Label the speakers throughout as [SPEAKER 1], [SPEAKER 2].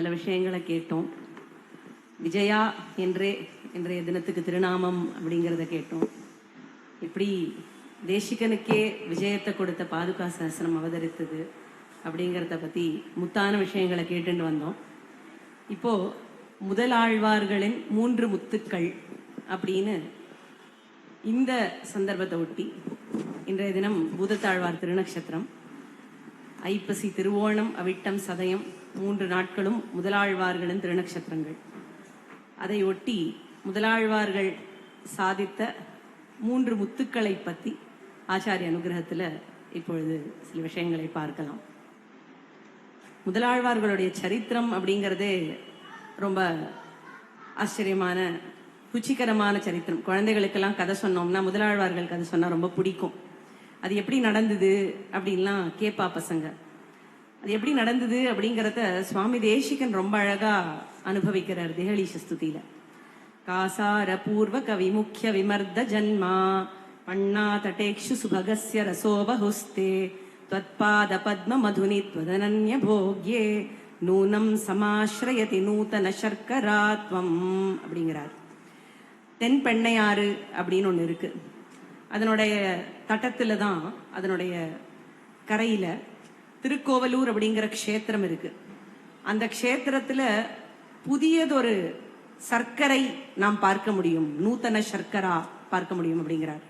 [SPEAKER 1] பல விஷயங்களை கேட்டோம். விஜயா என்றே இன்றைய தினத்துக்கு திருநாமம் அப்படிங்கிறத கேட்டோம். இப்படி தேசிகனுக்கே விஜயத்தை கொடுத்த பாதுகா சஹஸ்ரம் அவதரித்தது அப்படிங்கிறத பற்றி முத்தான விஷயங்களை கேட்டுட்டு வந்தோம். இப்போ முதலாழ்வார்களின் மூன்று முத்துக்கள் அப்படின்னு இந்த சந்தர்ப்பத்தை ஒட்டி இன்றைய தினம் பூதத்தாழ்வார் திருநக்ஷத்திரம். ஐப்பசி திருவோணம் அவிட்டம் சதயம் மூன்று நாட்களும் முதலாழ்வார்களின் திருநக்ஷத்திரங்கள். அதை ஒட்டி முதலாழ்வார்கள் சாதித்த மூன்று முத்துக்களை பற்றி ஆச்சாரிய அனுகிரகத்தில் இப்பொழுது சில விஷயங்களை பார்க்கலாம். முதலாழ்வார்களுடைய சரித்திரம் அப்படிங்கிறதே ரொம்ப ஆச்சரியமான ருச்சிகரமான சரித்திரம். குழந்தைகளுக்கெல்லாம் கதை சொன்னோம்னா முதலாழ்வார்கள் கதை சொன்னால் ரொம்ப பிடிக்கும். அது எப்படி நடந்தது அப்படின்லாம் கேப்பா பசங்க. அது எப்படி நடந்தது அப்படிங்கிறத சுவாமி தேசிகன் ரொம்ப அழகா அனுபவிக்கிறார் தேகலீஷ ஸ்துதியில காசார பூர்வ கவி முக்கிய விமர்த ஜன்மா பண்ணா தட்டேக்ஷு சுபகஸ்ய ரசோபஹுஸ்தே त्वत्पाद पद्म मधुनि त्वदनन्य भोग्ये நூனம் சமாஸ்ரயதி நூதன சர்க்கராத்வம் அப்படிங்கிறார் தென் பெண்ணையாறு அப்படின்னு ஒன்று இருக்கு அதனுடைய தட்டத்துல தான் அதனுடைய கரையில திருக்கோவலூர் அப்படிங்கிற க்ஷேத்திரம் இருக்கு. அந்த க்ஷேத்திரத்துல புதியதொரு சர்க்கரை நாம் பார்க்க முடியும். நூத்தன சர்க்கரா பார்க்க முடியும் அப்படிங்கிறார்.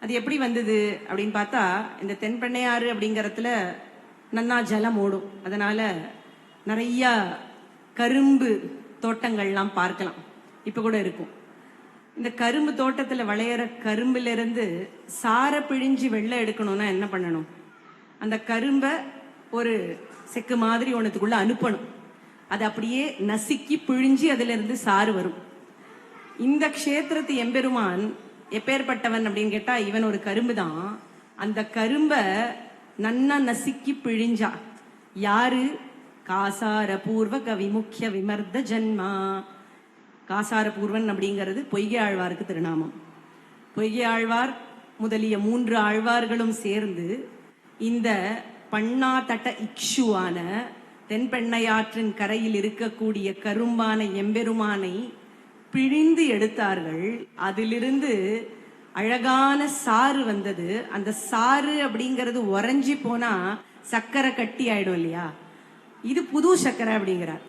[SPEAKER 1] அது எப்படி வந்தது அப்படின்னு பார்த்தா இந்த தென்பெண்ணையாறு அப்படிங்கறதுல நன்னா ஜலம் ஓடும். அதனால நிறைய கரும்பு தோட்டங்கள்லாம் பார்க்கலாம். இப்ப கூட இருக்கும். இந்த கரும்பு தோட்டத்துல விளையிற கரும்புல இருந்து சாரை பிழிஞ்சு வெள்ளை எடுக்கணும்னா என்ன பண்ணணும்? அந்த கரும்பை ஒரு செக்கு மாதிரி ஒன்றுத்துக்குள்ள அனுப்பணும். அது அப்படியே நசுக்கி பிழிஞ்சு அதிலிருந்து சாறு வரும். இந்த க்ஷேத்திரத்து எம்பெருமான் எப்பேற்பட்டவன் அப்படின்னு கேட்டால் இவன் ஒரு கரும்பு தான் அந்த கரும்பை நன்னா நசுக்கி பிழிஞ்சா யாரு? காசார பூர்வ கவி முக்கிய விமர்த ஜன்மா. காசார பூர்வன் அப்படிங்கிறது பொய்கை ஆழ்வாருக்கு திருநாமம். பொய்கை ஆழ்வார் முதலிய மூன்று ஆழ்வார்களும் சேர்ந்து இந்த பண்ணா தட்ட இக்ஷுவான தென்பெண்ணையாற்றின் கரையில் இருக்கக்கூடிய கரும்பான எம்பெருமானை பிழிந்து எடுத்தார்கள். அதிலிருந்து அழகான சாறு வந்தது. அந்த சாறு அப்படிங்கிறது உறைஞ்சி போனா சக்கரை கட்டி ஆயிடும் இல்லையா? இது புது சக்கரை அப்படிங்கிறார்.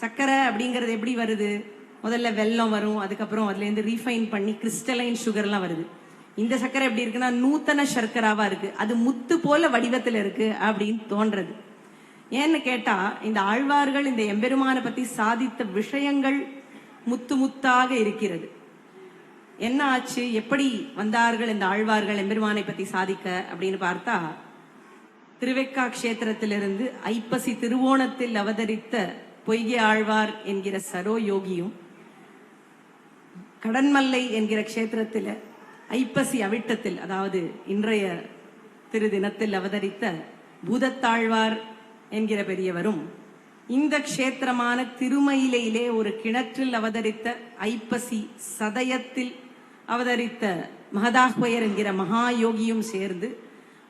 [SPEAKER 1] சக்கரை அப்படிங்கிறது எப்படி வருது? முதல்ல வெல்லம் வரும் அதுக்கப்புறம் அதுலேருந்து ரீஃபைன் பண்ணி கிறிஸ்டலைன் சுகர்லாம் வருது. இந்த சர்க்கரை எப்படி இருக்குன்னா நூத்தன சர்க்கராவா இருக்கு. அது முத்து போல வடிவத்துல இருக்கு அப்படின்னு தோன்றது. ஏன்னு கேட்டா இந்த ஆழ்வார்கள் இந்த எம்பெருமானை பத்தி சாதித்த விஷயங்கள் முத்து முத்தாக இருக்கிறது. என்ன ஆச்சு? எப்படி வந்தார்கள் இந்த ஆழ்வார்கள் எம்பெருமானை பத்தி சாதிக்க அப்படின்னு பார்த்தா திருவெக்கா கஷேத்திரத்திலிருந்து ஐப்பசி திருவோணத்தில் அவதரித்த பொய்கை ஆழ்வார் என்கிற சரோ யோகியும் கடன்மல்லை என்கிற க்ஷேத்திரத்தில் ஐப்பசி அவிட்டத்தில் அதாவது இன்றைய திரு தினத்தில் அவதரித்த பூதத்தாழ்வார் என்கிற பெரியவரும் இந்த க்ஷேத்திரமான திருமயிலையிலே ஒரு கிணற்றில் அவதரித்த ஐப்பசி சதயத்தில் அவதரித்த மகதாஹ்வயர் என்கிற மகாயோகியும் சேர்ந்து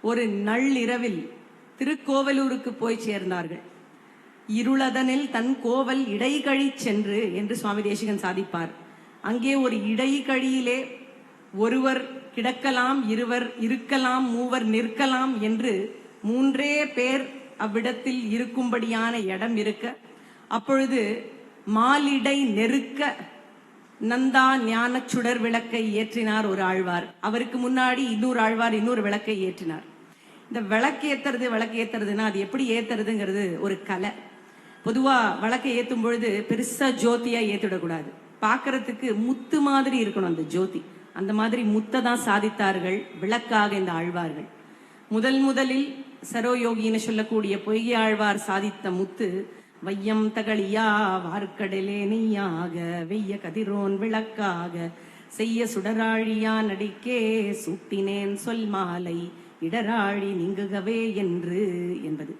[SPEAKER 1] ஒரு நள்ளிரவில் திருக்கோவலூருக்கு போய் சேர்ந்தார்கள். இருளதனில் தன் கோவல் இடைகழி சென்று என்று சுவாமி தேசிகன் சாதிப்பார். அங்கே ஒரு இடைகழியிலே ஒருவர் கிடக்கலாம் இருவர் இருக்கலாம் மூவர் நிற்கலாம் என்று மூன்றே பேர் அவ்விடத்தில் இருக்கும்படியான இடம் இருக்க. அப்பொழுது மாலிடை நெருக்க நந்தா ஞான சுடர் விளக்கை ஏற்றினார் ஒரு ஆழ்வார். அவருக்கு முன்னாடி இன்னொரு ஆழ்வார் இன்னொரு விளக்கை ஏற்றினார். இந்த விளக்கு ஏத்துறது விளக்கு ஏத்துறதுன்னா அது எப்படி ஏத்துறதுங்கிறது ஒரு கலை. பொதுவா விளக்கை ஏத்தும் பொழுது பெருசா ஜோதியா ஏத்திடக்கூடாது. பார்க்கறதுக்கு முத்து மாதிரி இருக்கணும் அந்த ஜோதி. அந்த மாதிரி முத்தை தான் சாதித்தார்கள் விளக்காக இந்த ஆழ்வார்கள். முதல் முதலில் சரோயோகின்னு சொல்லக்கூடிய பொய்கை ஆழ்வார் சாதித்த முத்து வையம் தகழியா வார்க்கடலே நெய்யாக வெய்ய கதிரோன் விளக்காக செய்ய சுடராழியா நடிக்கே சூட்டினேன் சொல் மாலை இடராழி நீங்குகவே என்று என்பது.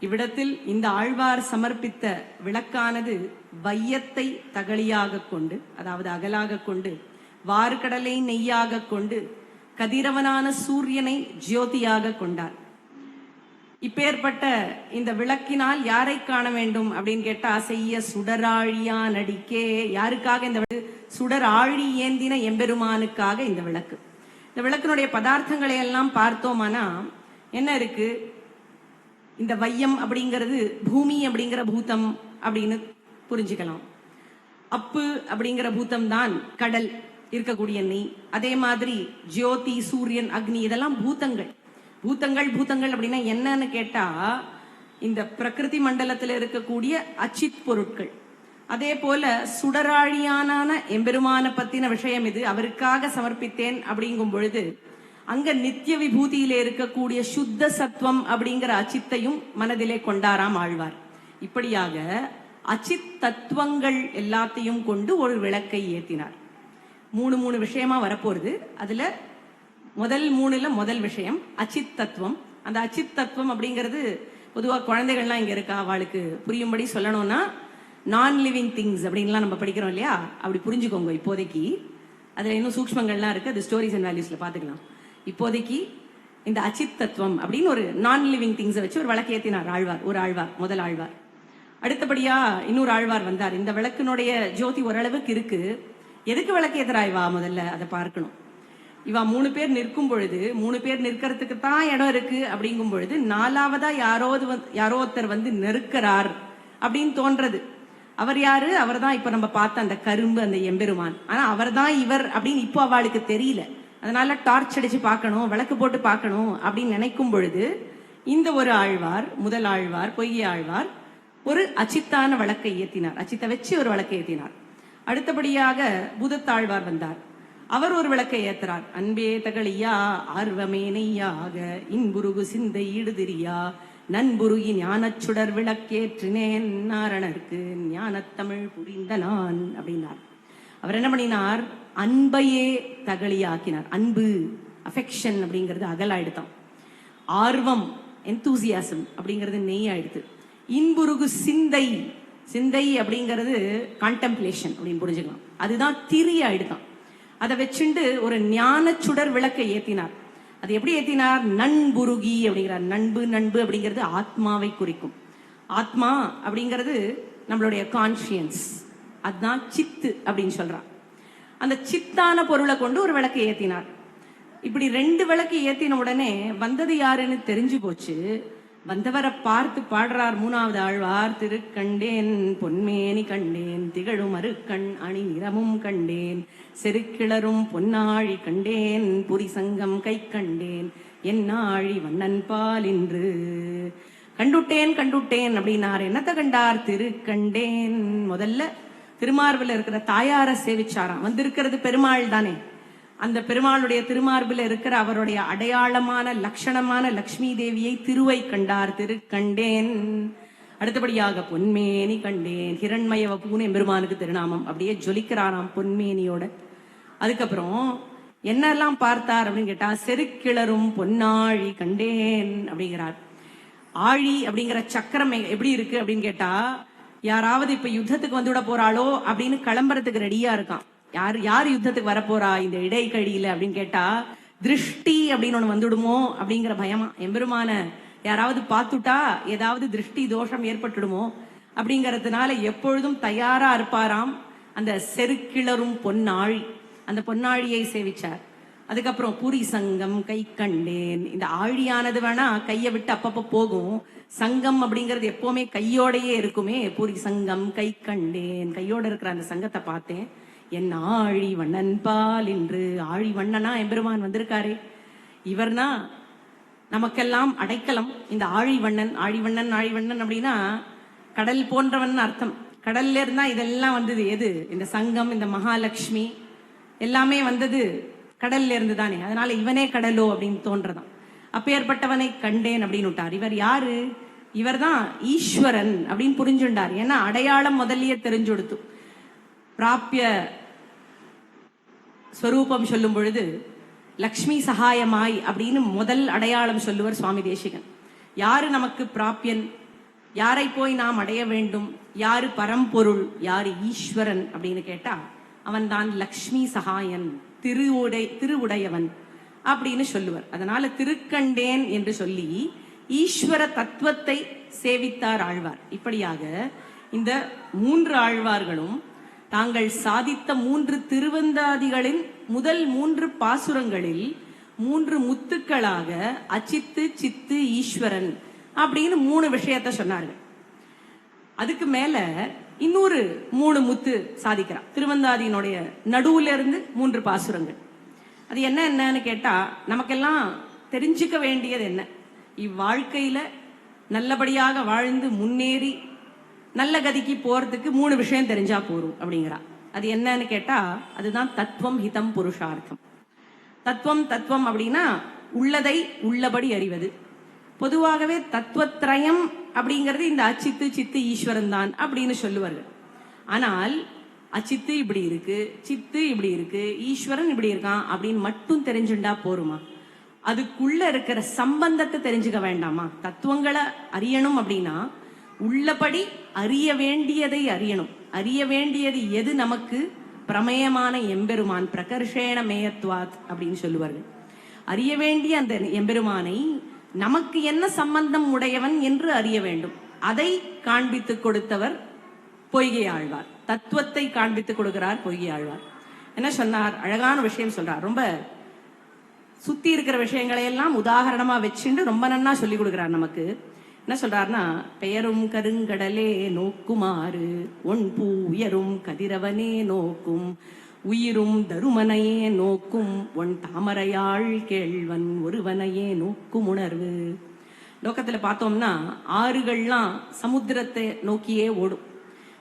[SPEAKER 1] இவ்விடத்தில் இந்த ஆழ்வார் சமர்ப்பித்த விளக்கானது வையத்தை தகழியாக கொண்டு அதாவது அகலாக கொண்டு வார்கடலை நெய்யாக கொண்டு கதிரவனான சூரியனை ஜோதியாக கொண்டார். இப்பேற்பட்ட இந்த விளக்கினால் யாரை காண வேண்டும் அப்படின்னு கேட்டா செய்ய சுடராழியா நடிக்கே. யாருக்காக இந்த சுடர் ஆழி ஏந்தின எம்பெருமானுக்காக இந்த விளக்கு. இந்த விளக்கினுடைய பதார்த்தங்களை எல்லாம் பார்த்தோமானா என்ன இருக்கு? இந்த வையம் அப்படிங்கிறது பூமி அப்படிங்கிற பூத்தம் அப்படின்னு புரிஞ்சுக்கலாம். அப்பு அப்படிங்கிற பூத்தம் தான் கடல். இருக்கக்கூடிய நீ. அதே மாதிரி ஜோதி சூரியன் அக்னி இதெல்லாம் பூத்தங்கள் பூத்தங்கள் பூத்தங்கள் அப்படின்னா என்னன்னு கேட்டா இந்த பிரகிருதி மண்டலத்தில் இருக்கக்கூடிய அச்சித் பொருட்கள். அதே போல சுடராழியானான எம்பெருமான பத்தின விஷயம் இது. அவருக்காக சமர்ப்பித்தேன் அப்படிங்கும் பொழுது அங்க நித்திய விபூதியில இருக்கக்கூடிய சுத்த சத்துவம் அப்படிங்கிற அச்சித்தையும் மனதிலே கொண்டாராம் ஆழ்வார். இப்படியாக அச்சித் தத்துவங்கள் எல்லாத்தையும் கொண்டு ஒரு விளக்கை ஏத்தினார். மூணு மூணு விஷயமா வரப்போகுது. அதுல முதல் மூணுல முதல் விஷயம் அச்சித் தத்துவம் அந்த அச்சித் தத்துவம் அப்படிங்கிறது பொதுவா குழந்தைகள்லாம் இங்க இருக்கா அவளுக்கு புரியும்படி சொல்லணும்னா நான் லிவிங் திங்ஸ் அப்படின்லாம் நம்ம படிக்கிறோம் இல்லையா? அப்படி புரிஞ்சுக்கோங்க இப்போதைக்கு. அதுல இன்னும் சூக்ஷ்மங்கள்லாம் இருக்கு அது ஸ்டோரிஸ் அண்ட் வேல்யூஸ்ல பாத்துக்கலாம் இப்போதைக்கு இந்த அச்சித் தத்துவம் அப்படின்னு ஒரு நான் லிவிங் திங்ஸை வச்சு ஒரு விளக்கு ஏத்தினார் ஆழ்வார் ஒரு ஆழ்வார் முதல் ஆழ்வார். அடுத்தபடியா இன்னொரு ஆழ்வார் வந்தார். இந்த விளக்கினுடைய ஜோதி ஓரளவுக்கு இருக்கு. எதுக்கு விளக்கு ஏத்துறா இவா முதல்ல? அதை பார்க்கணும். இவா மூணு பேர் நிற்கும் பொழுது மூணு பேர் நிற்கிறதுக்கு தான் இடம் இருக்கு அப்படிங்கும் பொழுது நாலாவதா யாரோது யாரோ ஒருத்தர் வந்து நெருக்கிறார் அப்படின்னு தோன்றது. அவர் யாரு? அவர் தான் இப்ப நம்ம பார்த்த அந்த கரும்பு அந்த எம்பெருமான். ஆனா அவர் தான் இவர் அப்படின்னு இப்போ அவளுக்கு தெரியல. அதனால டார்ச் அடிச்சு பார்க்கணும் விளக்கு போட்டு பார்க்கணும் அப்படின்னு நினைக்கும் பொழுது இந்த ஒரு ஆழ்வார் முதல் ஆழ்வார் பொய்ய ஆழ்வார் ஒரு அச்சித்தான வழக்கை ஏத்தினார். அச்சித்தை வச்சு ஒரு வழக்கை ஏத்தினார். அடுத்தபடியாக பூதத்தாழ்வார் வந்தார். அவர் ஒரு விளக்கை ஏத்துறார். அன்பே தகழியா ஆர்வமே நெய்யாக இன்புருகு சிந்தை இடுதிரியா நண்புருகி ஞானச் சுடர் விளக்கேற்றினேன் நாரணர்க்கு ஞானத்தமிழ் புரிந்த நான் அப்படின்னார். அவர் என்ன பண்ணினார்? அன்பையே தகழியாக்கினார். அன்பு அஃபெக்ஷன் அப்படிங்கிறது அகலாயிடுதான். ஆர்வம் என்தூசியாசம் அப்படிங்கிறது நெய் ஆயிடுது இன்புருகு சிந்தை சிந்தை அப்படிங்கிறது கான்டெம்ப்ளேஷன் அப்படின்னு புரிஞ்சுக்கலாம். அதுதான் திரி ஆயிடுதான் அதை வச்சுண்டு ஒரு ஞான சுடர் விளக்கை ஏத்தினார். அது எப்படி ஏத்தினார்? நண்புருகி அப்படிங்கிறார். நண்பு நண்பு அப்படிங்கிறது ஆத்மாவை குறிக்கும். ஆத்மா அப்படிங்கிறது நம்மளுடைய கான்சியன்ஸ் அதுதான் சித்து அப்படின்னு சொல்றான். அந்த சித்தான பொருளை கொண்டு ஒரு விளக்கை ஏத்தினார். இப்படி ரெண்டு விளக்கு ஏத்தின உடனே வந்தது யாருன்னு தெரிஞ்சு போச்சு. வந்தவரை பார்த்து பாடுறார் மூணாவது ஆழ்வார் திருக்கண்டேன் பொன்மேனி கண்டேன் திகழும் அருக்கண் அணி நிறமும் கண்டேன் செருக்கிளரும் பொன்னாழி கண்டேன் புரி சங்கம் கை கண்டேன் என்னாழி வண்ணன் பால் இன்று. கண்டுட்டேன் கண்டுட்டேன் அப்படின்னார். என்னத்த கண்டார்? திருக்கண்டேன் முதல்ல திருமார்பில் இருக்கிற தாயார சேவிச்சாராம். வந்திருக்கிறது பெருமாள் தானே. அந்த பெருமாளுடைய திருமார்பில் இருக்கிற அவருடைய அடையாளமான லட்சணமான லக்ஷ்மி தேவியை திருவை கண்டார். திரு கண்டேன். அடுத்தபடியாக பொன்மேனி கண்டேன். ஹிரண்மய வபூன்னு எம்பெருமானுக்கு திருநாமம். அப்படியே ஜொலிக்கிறாராம் பொன்மேனியோட. அதுக்கப்புறம் என்னெல்லாம் பார்த்தார் அப்படின்னு கேட்டா செருக்கிளரும் பொன்னாழி கண்டேன் அப்படிங்கிறார். ஆழி அப்படிங்கிற சக்கரம் எப்படி இருக்கு அப்படின்னு கேட்டா யாராவது இப்ப யுத்தத்துக்கு வந்துவிட போறாளோ அப்படின்னு கிளம்புறதுக்கு ரெடியா இருக்கான். யார் யார் யுத்தத்துக்கு வரப்போறா? இந்த இடைக்கடியில அப்படின்னு கேட்டா திருஷ்டி அப்படின்னு ஒண்ணு வந்துடுமோ? அப்படிங்கிற பயமா. எம்பெருமான யாராவது பார்த்துட்டா ஏதாவது திருஷ்டி தோஷம் ஏற்பட்டுடுமோ? அப்படிங்கறதுனால எப்பொழுதும் தயாரா இருப்பாராம் அந்த செருக்கிளரும் பொன்னாழி. அந்த பொன்னாழியை சேவிச்சார். அதுக்கப்புறம் பூரி சங்கம் கை கண்டேன். இந்த ஆழியானது வேணா கையை விட்டு அப்பப்போ போகும். சங்கம் அப்படிங்கிறது எப்பவுமே கையோடயே இருக்குமே. பூரி சங்கம் கை கண்டேன். கையோட இருக்கிற அந்த சங்கத்தை பார்த்தேன். என் ஆழி வண்ணன் பால் என்று. ஆழி வண்ணனா எம்பெருமான் வந்திருக்காரே. இவர்னா நமக்கெல்லாம் அடைக்கலம். இந்த ஆழிவண்ணன் ஆழிவண்ணன் ஆழிவண்ணன் அப்படின்னா கடல் போன்றவன் அர்த்தம். கடல்ல இருந்தா இதெல்லாம் வந்தது எது? இந்த சங்கம் இந்த மகாலட்சுமி எல்லாமே வந்தது கடல்ல இருந்து தானே. அதனால இவனே கடலோ அப்படின்னு தோன்றதான் அப்பேற்பட்டவனை கண்டேன் அப்படின்னு விட்டார். இவர் யாரு? இவர்தான் ஈஸ்வரன் அப்படின்னு புரிஞ்சுண்டார். ஏன்னா அடையாளம் முதல்லயே தெரிஞ்சுடுத்து பிராப்பிய ஸ்வரூபம் சொல்லும் பொழுது லக்ஷ்மி சகாயமாய் அப்படின்னு முதல் அடையாளம் சொல்லுவர் சுவாமி தேசிகன். யாரு நமக்கு பிராப்பியன் யாரை போய் நாம் அடைய வேண்டும்? யாரு பரம்பொருள்? யாரு ஈஸ்வரன்? அப்படின்னு கேட்டா அவன் தான் லக்ஷ்மி சகாயன் திருவுடை திருவுடையவன் அப்படின்னு சொல்லுவர். அதனால திருக்கண்டேன் என்று சொல்லி ஈஸ்வர தத்துவத்தை சேவித்தார் ஆழ்வார். இப்படியாக இந்த மூன்று ஆழ்வார்களும் தாங்கள் சாதித்த மூன்று திருவந்தாதிகளின் முதல் மூன்று பாசுரங்களில் மூன்று முத்துக்களாக அச்சித்து சித்து ஈஸ்வரன் அப்படின்னு மூணு விஷயத்த சொன்னார்கள். அதுக்கு மேல இன்னொரு மூணு முத்து சாதிக்கிறான். திருவந்தாதியினுடைய நடுவுல இருந்து மூன்று பாசுரங்கள். அது என்ன என்னன்னு கேட்டா நமக்கெல்லாம் தெரிஞ்சுக்க வேண்டியது என்ன? இவ்வாழ்க்கையில நல்லபடியாக வாழ்ந்து முன்னேறி நல்ல கதிக்கு போறதுக்கு மூணு விஷயம் தெரிஞ்சா போறோம் அப்படிங்கிறா. அது என்னன்னு கேட்டா அதுதான் தத்துவம் ஹிதம் புருஷார்த்தம். தத்துவம் தத்துவம் அப்படின்னா உள்ளதை உள்ளபடி அறிவது. பொதுவாகவே தத்துவத்ரயம் அப்படிங்கிறது இந்த அச்சித்து சித்து ஈஸ்வரன் தான் அப்படின்னு சொல்லுவார்கள். ஆனால் அச்சித்து இப்படி இருக்கு சித்து இப்படி இருக்கு ஈஸ்வரன் இப்படி இருக்கான் அப்படின்னு மட்டும் தெரிஞ்சுண்டா போருமா? அதுக்குள்ள இருக்கிற சம்பந்தத்தை தெரிஞ்சுக்க வேண்டாமா? தத்துவங்களை அறியணும் அப்படின்னா உள்ளபடி அறிய வேண்டியதை அறியணும். அறிய வேண்டியது எது நமக்கு? பிரமேயமான எம்பெருமான் பிரகர்ஷேண மேயத்வாத் அப்படின்னு சொல்லுவார்கள். அறிய வேண்டிய அந்த எம்பெருமானை நமக்கு என்ன சம்பந்தம் உடையவன் என்று அறிய வேண்டும். அதை காண்பித்துக் கொடுத்தவர் பொய்கை ஆழ்வார் தத்துவத்தை காண்பித்துக் கொடுக்கிறார் பொய்கை ஆழ்வார் என்ன சொன்னார்? அழகான விஷயம் சொல்றார். ரொம்ப சுத்தி இருக்கிற விஷயங்களை எல்லாம் உதாரணமா வச்சுட்டு ரொம்ப நன்னா சொல்லி கொடுக்கிறார் நமக்கு. என்ன சொல்றாருன்னா பெயரும் கருங்கடலே நோக்குமாறு ஒன் பூ உயரும் கதிரவனே நோக்கும் உயிரும் தருமனையே நோக்கும் ஒன் தாமரையாள் கேள்வன் ஒருவனையே நோக்கும் உணர்வு. லோகத்துல பார்த்தோம்னா ஆறுகள்லாம் சமுத்திரத்தை நோக்கியே ஓடும்.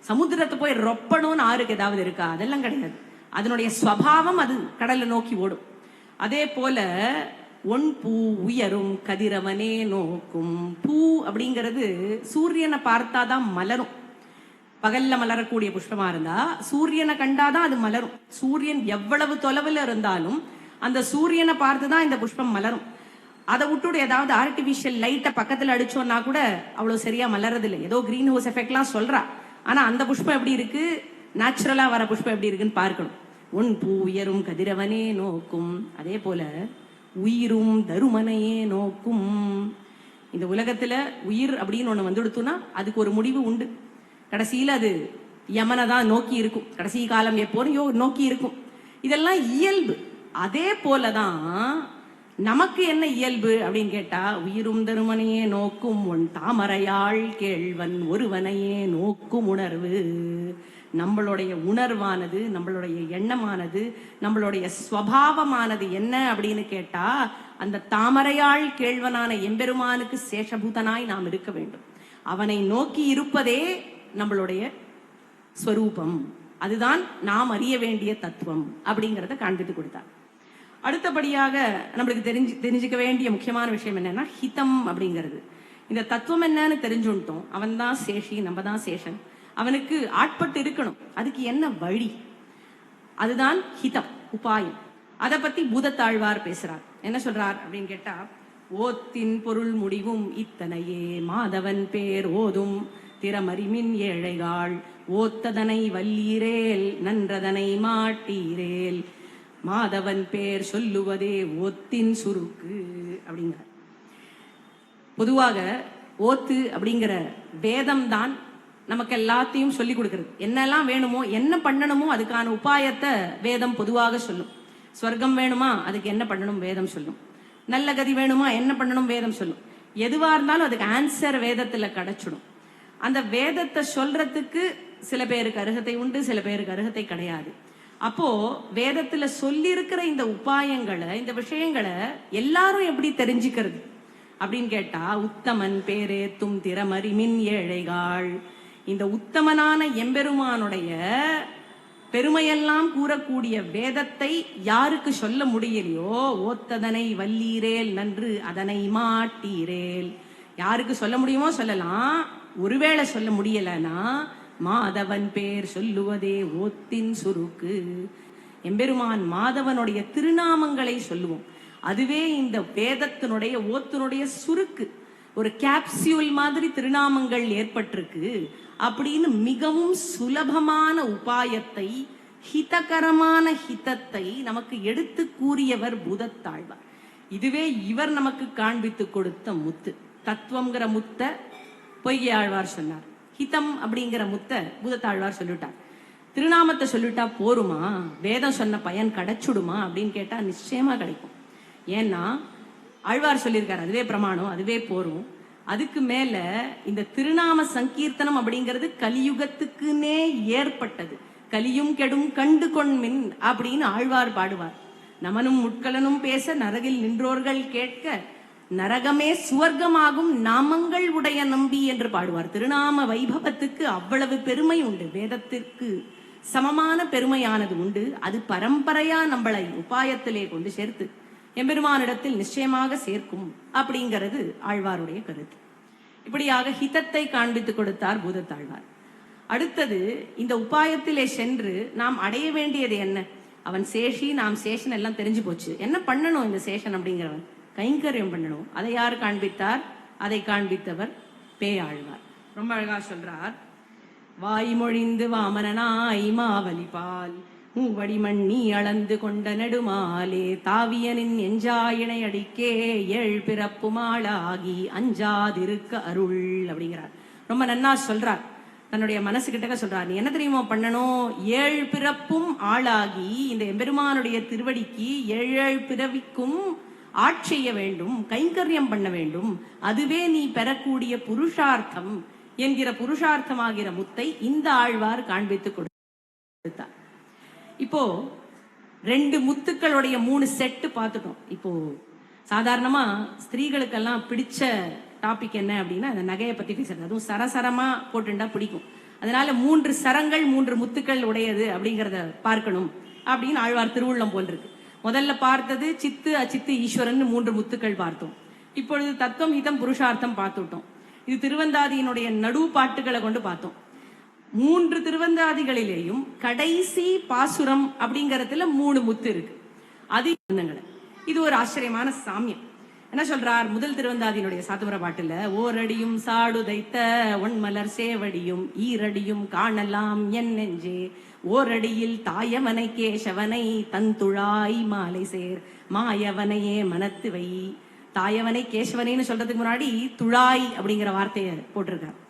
[SPEAKER 1] சமுத்திரத்தை போய் ரொப்பணும்னு ஆறுக்கு ஏதாவது இருக்கா? அதெல்லாம் கிடையாது. அதனுடைய ஸ்வபாவம் அது கடலை நோக்கி ஓடும். அதே போல ஒன் பூ உயரும் கதிரவனே நோக்கும். பூ அப்படிங்கிறது சூரியனை பார்த்தாதான் மலரும். பகல்ல மலரக்கூடிய புஷ்பமா இருந்தா சூரியனை கண்டாதான் அது மலரும். சூரியன் எவ்வளவு தொலைவில் இருந்தாலும் அந்த சூரியனை பார்த்து தான் இந்த புஷ்பம் மலரும். அதை விட்டுட்டு ஏதாவது ஆர்டிபிஷியல் லைட்டை பக்கத்துல அடிச்சோன்னா கூட அவ்வளவு சரியா மலரது இல்லை ஏதோ கிரீன் ஹவுஸ் எஃபெக்ட்லாம் சொல்றா. ஆனா அந்த புஷ்பம் எப்படி இருக்கு? நேச்சுரலா வர புஷ்பம் எப்படி இருக்குன்னு பார்க்கணும். உன் பூ உயரும் கதிரவனே நோக்கும். அதே போல உயிரும் தருமனையே நோக்கும். இந்த உலகத்துல உயிர் அப்படின்னு ஒண்ணு வந்துடுத்துன்னா அதுக்கு ஒரு முடிவு உண்டு. கடைசியில அது யமனை தான் நோக்கி இருக்கும். கடைசி காலம் எப்போதும் நோக்கி இருக்கும். இதெல்லாம் இயல்பு. அதே போலதான் நமக்கு என்ன இயல்பு அப்படின்னு கேட்டா உயிரும் தருமனையே நோக்கும் உன் தாமரையாள் கேழ்வன் ஒருவனையே நோக்கும் உணர்வு. நம்மளுடைய உணர்வானது நம்மளுடைய எண்ணமானது நம்மளுடைய ஸ்வபாவமானது என்ன அப்படின்னு கேட்டா அந்த தாமரையாள் கேழ்வனான எம்பெருமானுக்கு சேஷபூதனாய் நாம் இருக்க வேண்டும். அவனை நோக்கி இருப்பதே நம்மளுடைய ஸ்வரூபம். அதுதான் நாம் அறிய வேண்டிய தத்துவம் அப்படிங்கிறத காண்பித்து கொடுத்தார். அடுத்தபடியாக நம்மளுக்கு தெரிஞ்சு தெரிஞ்சுக்க வேண்டிய முக்கியமான விஷயம் என்னன்னா ஹிதம் அப்படிங்கிறது. இந்த தத்துவம் என்னன்னு தெரிஞ்சுட்டோம் அவன் தான் சேஷி நம்ம தான் சேஷன். அவனுக்கு ஆட்பட்டு இருக்கணும். அதுக்கு என்ன வழி? அதுதான் ஹிதம் உபாயம். அதை பத்தி பூதத்தாழ்வார் பேசுறார். என்ன சொல்றார் அப்படின்னு கேட்டா ஓத்தின் பொருள் முடிவும் இத்தனையே. மாதவன் பேர் ஓதும் திறமறிமின் ஏழைகாள். ஓத்ததனை வல்லீரேல் நன்றதனை மாட்டீரேல். மாதவன் பேர் சொல்லுவதே ஓத்தின் சுருக்கு அப்படிங்கிறார். பொதுவாக ஓத்து அப்படிங்கிற வேதம் தான் நமக்கு எல்லாத்தையும் சொல்லி கொடுக்குறது. என்னெல்லாம் வேணுமோ என்ன பண்ணணுமோ அதுக்கான உபாயத்தை வேதம் பொதுவாக சொல்லும். ஸ்வர்க்கம் வேணுமா அதுக்கு என்ன பண்ணணும் வேதம் சொல்லும். நல்ல கதி வேணுமா என்ன பண்ணணும் வேதம் சொல்லும். எதுவா இருந்தாலும் அதுக்கு ஆன்சர் வேதத்துல கிடைச்சிடும். அந்த வேதத்தை சொல்றதுக்கு சில பேருக்கு அருகத்தை உண்டு சில பேருக்கு அருகத்தை கிடையாது. அப்போ வேதத்துல சொல்லியிருக்கிற இந்த உபாயங்களை இந்த விஷயங்களை எல்லாரும் எப்படி தெரிஞ்சுக்கிறது? அப்படின்னு கேட்டா உத்தமன் பேரே தும் திறமறி மின் ஏழைகாள். இந்த உத்தமனான எம்பெருமானுடைய பெருமையெல்லாம் கூறக்கூடிய வேதத்தை யாருக்கு சொல்ல முடியலையோ ஓத்ததனை வல்லீரேல் நன்று அதனை மாட்டீரேல். யாருக்கு சொல்ல முடியுமோ சொல்லலாம். ஒருவேளை சொல்ல முடியலனா மாதவன் பேர் சொல்லுவதே ஓத்தின் சுருக்கு. எம்பெருமான் மாதவனுடைய திருநாமங்களை சொல்லுவோம். அதுவே இந்த வேதத்தினுடைய ஓத்தினுடைய சுருக்கு. ஒரு கேப்சியூல் மாதிரி திருநாமங்கள் ஏற்பட்டிருக்கு. அப்படின்னு மிகவும் சுலபமான உபாயத்தை ஹிதகரமான ஹிதத்தை நமக்கு எடுத்து கூறியவர் பூதத்தாழ்வார். இதுவே இவர் நமக்கு காண்பித்து கொடுத்த முத்து. தத்துவங்கிற முத்த பொய்கை ஆழ்வார் சொன்னார். ஹிதம் அப்படிங்கிற முத்த பூதத்தாழ்வார் சொல்லிட்டார். திருநாமத்தை சொல்லிட்டா போருமா? வேதம் சொன்ன பயன் கிடைச்சுடுமா? அப்படின்னு கேட்டா நிச்சயமா கிடைக்கும். ஏன்னா ஆழ்வார் சொல்லியிருக்காரு அதுவே பிரமாணம் அதுவே போரும். அதுக்கு மேல இந்த திருநாம சங்கீர்த்தனம் அப்படிங்கிறது கலியுகத்துக்குன்னே ஏற்பட்டது. கலியும் கெடும் கண்டு கொண்மின் அப்படின்னு ஆழ்வார் பாடுவார். நமனும் முட்கலனும் பேச நரகில் நின்றோர்கள் கேட்க நரகமே சுவர்க்கமாகும் நாமங்கள் உடைய நம்பி என்று பாடுவார். திருநாம வைபவத்துக்கு அவ்வளவு பெருமை உண்டு. வேதத்திற்கு சமமான பெருமையானது உண்டு. அது பரம்பரையா நம்மளை உபாயத்திலே கொண்டு சேர்த்து எம்பெருமானிடத்தில் நிச்சயமாக சேர்க்கும் அப்படிங்கிறது ஆழ்வாருடைய கருத்து. இப்படியாக ஹிதத்தை காண்பித்துக் கொடுத்தார் பூதத்தாழ்வார். அடுத்தது இந்த உபாயத்திலே சென்று நாம் அடைய வேண்டியது என்ன? அவன் சேஷி நாம் சேஷன் எல்லாம் தெரிஞ்சு போச்சு. என்ன பண்ணணும் இந்த சேஷன் அப்படிங்கிறவன்? கைங்கரியம் பண்ணணும். அதை யார் காண்பித்தார்? அதை காண்பித்தவர் பேயாழ்வார். ரொம்ப அழகா சொல்றார். வாய்மொழிந்து வாமனாய் மாவலி பால். வடிமண்ணி அளந்து கொண்ட நெடுமாலே தாவியனின் எஞ்சாயினை அடிக்கே ஏழ் பிறப்புமாளாகி அஞ்சாதிருக்க அருள் அப்படிங்கிறார். ரொம்ப நன்னா சொல்றார். தன்னுடைய மனசு கிட்டக்க சொல்றார். நீ என்ன தெரியுமா பண்ணணும்? ஏழு பிறப்பும் ஆளாகி இந்த எம்பெருமானுடைய திருவடிக்கு ஏழு பிறவிக்கும் ஆட்செய்ய வேண்டும் கைங்கரியம் பண்ண வேண்டும். அதுவே நீ பெறக்கூடிய புருஷார்த்தம் என்கிற புருஷார்த்தமாகிற முத்தை இந்த ஆழ்வார் காண்பித்துக் கொடுத்தார். இப்போ ரெண்டு முத்துக்களுடைய மூணு செட்டு பார்த்துட்டோம். இப்போ சாதாரணமா ஸ்திரீகளுக்கெல்லாம் பிடிச்ச டாபிக் என்ன அப்படின்னா அந்த நகையை பத்தி பேசுறது. அதுவும் சரசரமா போட்டுண்டா பிடிக்கும். அதனால மூன்று சரங்கள் மூன்று முத்துக்கள் உடையது அப்படிங்கிறத பார்க்கணும் அப்படின்னு ஆழ்வார் திருவுள்ளம் போல் இருக்கு முதல்ல பார்த்தது சித்து அச்சித்து ஈஸ்வரன் மூன்று முத்துக்கள் பார்த்தோம். இப்பொழுது தத்துவம் ஹிதம் புருஷார்த்தம் பார்த்துட்டோம் இது திருவந்தாதியினுடைய நடு பாட்டுகளை கொண்டு பார்த்தோம். மூன்று திருவந்தாதிகளிலேயும் கடைசி பாசுரம் அப்படிங்கறதுல மூணு முத்து இருக்கு. அது இது ஒரு ஆச்சரியமான சாமியம். என்ன சொல்றார்? முதல் திருவந்தாதியினுடைய சாத்துமர பாட்டுல ஓரடியும் சாடுதைத்த ஒன்மலர் சேவடியும் ஈரடியும் காணலாம் என் நெஞ்சே. ஓரடியில் தாயவனை கேசவனை தந்துழாய் மாலை சேர். மாயவனையே மனத்து வை. தாயவனை கேசவனைன்னு சொல்றதுக்கு முன்னாடி துழாய் அப்படிங்கிற வார்த்தையை போட்டிருக்காரு.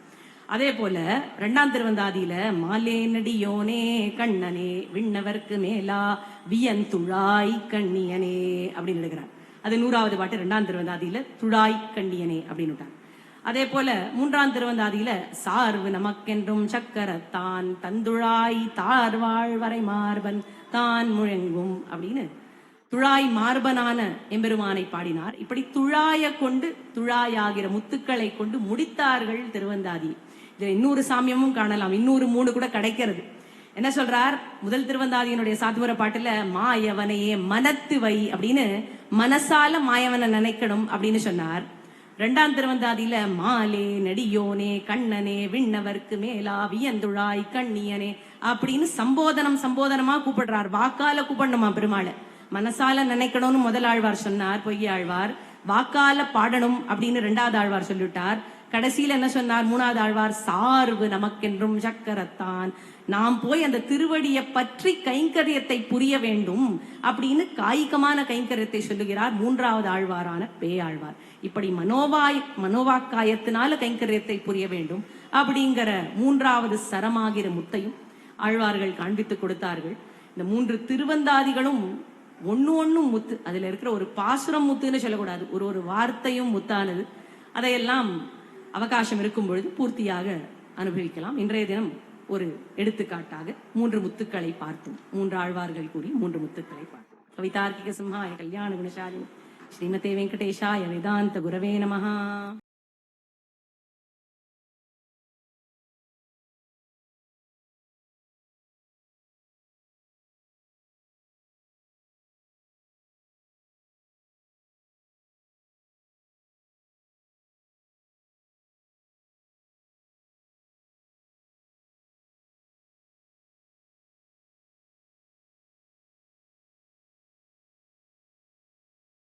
[SPEAKER 1] அதே போல ரெண்டாம் திருவந்தாதியில மாலேனடியோனே கண்ணனே விண்ணவர்க்கு மேலா வியன் துழாய் கண்ணியனே அப்படின்னு எடுக்கிறார் அது நூறாவது பாட்டு ரெண்டாம் திருவந்தாதியில துழாய் கண்ணியனே அப்படின்னு விட்டாங்க அதே போல மூன்றாம் திருவந்தாதியில சார்வு நமக்கென்றும் சக்கரத்தான் தந்துழாய் தார்வாழ் வரை மார்பன் தான் முழங்கும் அப்படின்னு துழாய் மார்பனான எம்பெருமானை பாடினார். இப்படி துழாய கொண்டு துழாயாகிற முத்துக்களை கொண்டு முடித்தார்கள் திருவந்தாதி. இது இன்னொரு சாமியமும் காணலாம். இன்னொரு மூணு கூட கிடைக்கிறது. என்ன சொல்றார்? முதல் திருவந்தாதியினுடைய சாத்துவர பாட்டுல மாயவனையே மனத்து வை அப்படின்னு மனசால மாயவனை நினைக்கணும் அப்படின்னு சொன்னார். ரெண்டாம் திருவந்தாதியில மாலே நடியோனே கண்ணனே விண்ணவர்க்கு மேலா வியந்துழாய் கண்ணியனே அப்படின்னு சம்போதனம் சம்போதனமா கூப்பிடுறார். வாக்கால கூப்பிடணுமா பெருமாளை? மனசால நினைக்கணும்னு முதல் ஆழ்வார் சொன்னார் பொய்யாழ்வார். வாக்கால பாடணும் அப்படின்னு ரெண்டாவது ஆழ்வார் சொல்லிவிட்டார். கடைசியில என்ன சொன்னார்? மூணாவது ஆழ்வார் சார்பு நமக்கென்றும் சக்கரத்தான். நாம் போய் அந்த திருவடியை பற்றி கைங்கரியத்தை புரிய வேண்டும் அப்படின்னு காய்கமான கைங்கரியத்தை சொல்லுகிறார் மூன்றாவது ஆழ்வாரான பேயாழ்வார். இப்படி மனோவாய் மனோவாக்காயத்தினால கைங்கரியத்தை புரிய வேண்டும் அப்படிங்கிற மூன்றாவது சரமாகிற முத்தையும் ஆழ்வார்கள் காண்பித்து கொடுத்தார்கள். இந்த மூன்று திருவந்தாதிகளும் ஒன்று ஒன்றும் முத்து அதில் இருக்கிற ஒரு பாசுரம் முத்துன்னு சொல்லக்கூடாது. ஒரு ஒரு வார்த்தையும் முத்தானது. அதையெல்லாம் அவகாசம் இருக்கும் பொழுது பூர்த்தியாக அனுபவிக்கலாம். இன்றைய தினம் ஒரு எடுத்துக்காட்டாக மூன்று முத்துக்களை பார்த்தோம் மூன்று ஆழ்வார்கள் கூறி மூன்று முத்துக்களை பார்த்தோம் கவிதார்க்கிக சிம்ஹாய கல்யாண குணசாரி ஸ்ரீமதே வெங்கடேஷாய வேதாந்த குரவே நமஹா.